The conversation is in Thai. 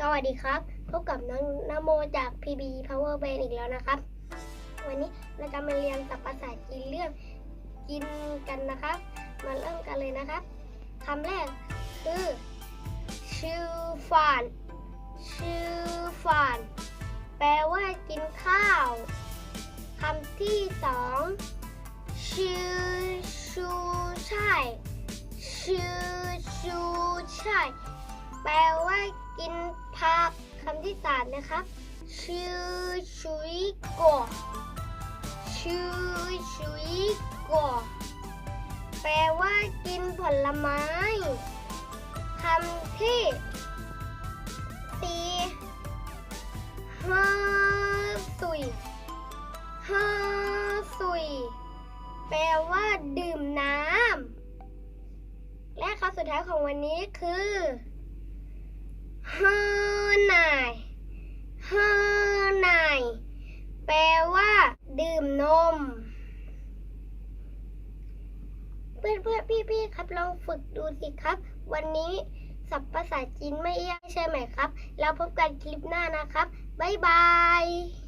สวัสดีครับ พบกับน้องนโมจาก PB Power Band อีกแล้วนะครับ วันนี้เราจะมาเรียนศัพท์ภาษาจีนเรื่องกินกันนะครับ มาเริ่มกันเลยนะครับคำแรกคือชื่อฟานชื่อฟานแปลว่ากินข้าวคำที่สองชื่อชูช่ายชื่อชูช่ายแปลว่า ที่สามนะครับชื่อชุยกชื่อชุยกแปลว่ากินผลไม้คำที่สี่ห้าสุยห้าสุยแปลว่าดื่มน้ำและคำสุดท้ายของวันนี้คือห้านายห้านาย แปลว่า ดื่มนม เพื่อนเพื่อนพี่พี่ๆครับลองฝึกดูสิครับ วันนี้ศัพท์ภาษาจีนไม่ยากใช่ไหมครับ แล้วพบกันคลิปหน้านะครับ บ๊ายบาย